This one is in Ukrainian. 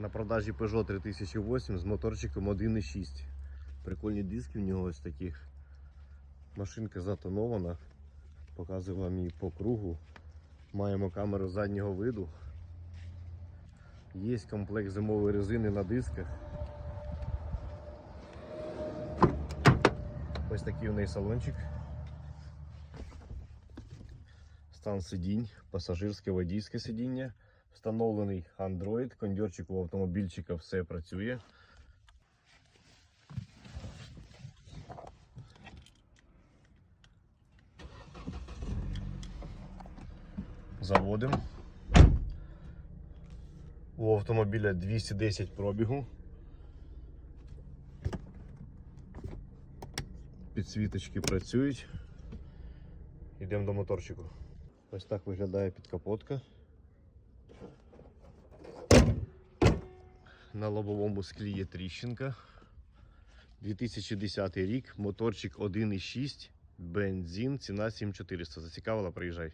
На продажі Peugeot 3008 з моторчиком 1.6. Прикольні диски в нього ось такі. Машинка затонована. Показую вам її по кругу. Маємо камеру заднього виду. Є комплект зимової резини на дисках. Ось такий у неї салончик. Стан сидінь, пасажирське водійське сидіння. Встановлений Android, кондьорчик у автомобільчика все працює. Заводимо. У автомобіля 210 пробігу. Підсвіточки працюють. Йдемо до моторчику. Ось так виглядає підкапотка. На лобовому склі є тріщинка. 2010 рік, моторчик 1.6, бензин, ціна 7400. Зацікавила, приїжджай.